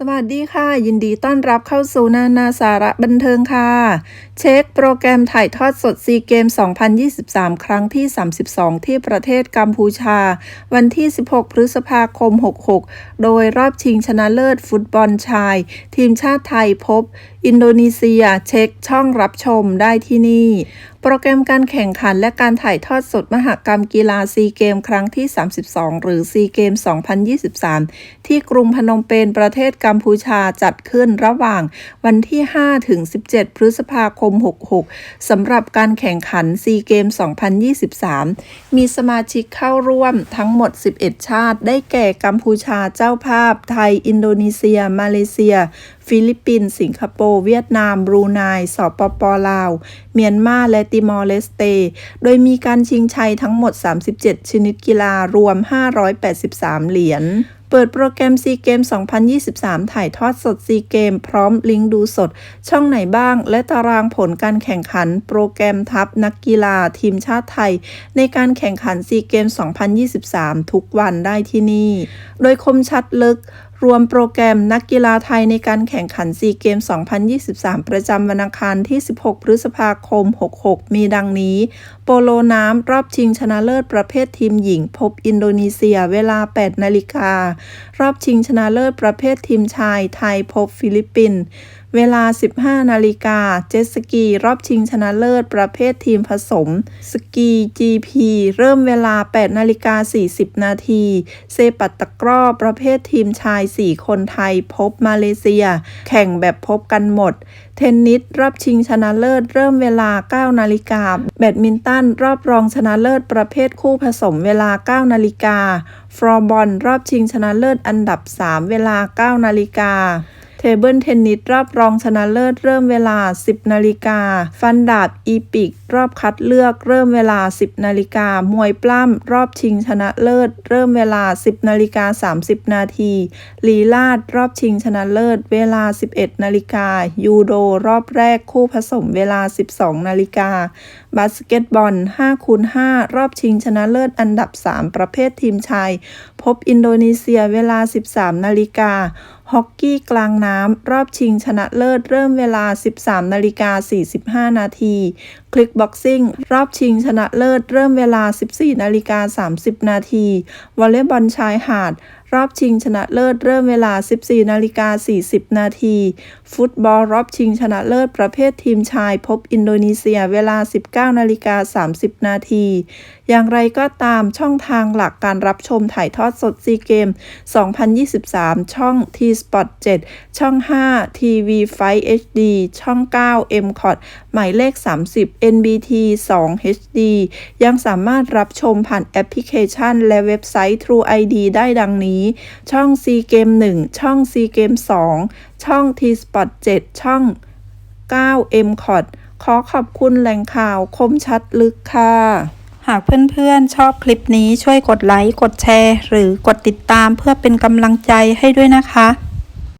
สวัสดีค่ะ ยินดีต้อนรับเข้าสู่นานาสาระบันเทิงค่ะ เช็คโปรแกรมถ่ายทอดสดซีเกม 2023 ครั้งที่ 32 ที่ประเทศกัมพูชา วันที่ 16 พฤษภาคม 66 โดยรอบชิงชนะเลิศฟุตบอลชาย ทีมชาติไทยพบ อินโดนีเซียเช็คช่องรับชมได้ที่นี่ โปรแกรมการแข่งขันและการถ่ายทอดสดมหกรรมกีฬาซีเกมครั้งที่ 32 หรือซีเกม 2023 ที่กรุงพนมเปญประเทศกัมพูชาจัดขึ้นระหว่างวันที่ 5 ถึง 17 พฤษภาคม 66 สำหรับการแข่งขันซีเกม 2023 มีสมาชิกเข้าร่วมทั้งหมด 11 ชาติ ได้แก่กัมพูชาเจ้าภาพ ไทย อินโดนีเซีย มาเลเซีย ฟิลิปปินส์สิงคโปร์เวียดนาม บรูไนสปปลาว เมียนมาและติมอร์เลสเต โดยมีการชิงชัยทั้งหมด 37 ชนิดกีฬารวม 583 เหรียญเปิดโปรแกรมซีเกม 2023 ถ่ายทอดสดซีเกม พร้อมลิงก์ดูสด ช่องไหนบ้าง และตารางผลการแข่งขัน โปรแกรมทัพนักกีฬาทีมชาติไทย ในการแข่งขันซีเกม 2023 ทุกวันได้ที่นี่ โดยคมชัดลึก รวมโปรแกรมนักกีฬาไทยในการแข่งขันซีเกม 2023 ประจำวันอังคารที่ 16 พฤษภาคม 66 มีดังนี้ โปโลน้ำรอบชิงชนะเลิศประเภททีมหญิง พบอินโดนีเซียเวลา 8 นาฬิกา รอบชิงชนะเลิศประเภททีมชายไทยพบฟิลิปปินส์ เวลา 15 นาฬิกา เจ็ตสกี รอบชิงชนะเลิศ ประเภททีมผสม สกี GP เริ่มเวลา 8 นาฬิกา 40 นาที เซปัตตะกร้อ ประเภททีมชาย 4 คนไทย พบมาเลเซีย แข่งแบบพบกันหมด เทนนิส รอบชิงชนะเลิศ เริ่มเวลา 9 นาฬิกา แบดมินตัน รอบรองชนะเลิศ ประเภทคู่ผสม เวลา 9 นาฬิกา ฟลอร์บอล รอบชิงชนะเลิศ อันดับ 3 เวลา 9 นาฬิกา เทเบิลเทนนิสรอบรองชนะเลิศเริ่มเวลา 10 นาฬิกา ฟันดาบอีปิก รอบคัดเลือกเริ่มเวลา 10 นาฬิกา มวยปล้ำรอบชิงชนะเลิศ เริ่มเวลา 10 นาฬิกา 30 นาที ลีลาดรอบชิงชนะเลิศ เวลา 11 นาฬิกา ยูโดรอบแรกคู่ผสมเวลา 12 นาฬิกา บาสเกตบอล5คูณ5รอบชิงชนะเลิศอันดับ 3 ประเภททีมชาย พบอินโดนีเซียเวลา 13 นาฬิกาฮอกกี้กลางน้ำ รอบชิงชนะเลิศเริ่มเวลา 13นาฬิกา45 นาที คลิกบ็อกซิ่ง รอบชิงชนะเลิศเริ่มเวลา 14นาฬิกา30 นาที วอลเลย์บอลชายหาดรอบชิงชนะเลิศเริ่มเวลา 14 นาฬิกา 40 นาที ฟุตบอลรอบชิงชนะเลิศประเภททีมชาย พบอินโดนีเซียเวลา 19 นาฬิกา 30 นาที อย่างไรก็ตามช่องทางหลักการรับชมถ่ายทอดสดซีเกม 2023 ช่อง T Spot 7 ช่อง 5 TV Fight HD ช่อง 9 m c o t หมายเลข 30 NBT 2 HD ยังสามารถรับชมผ่านแอปพลิเคชัน และเว็บไซต์ True ID ได้ดังนี้ช่อง C ีเกม1ช่อง C ีเกม2ช่อง T Spot 7ช่อง 9 m c o t ขอขอบคุณแหล่งข่าวคมชัดลึกค่ะ หากเพื่อนๆชอบคลิปนี้ช่วยกดไลค์ กดแชร์ หรือกดติดตามเพื่อเป็นกำลังใจให้ด้วยนะคะ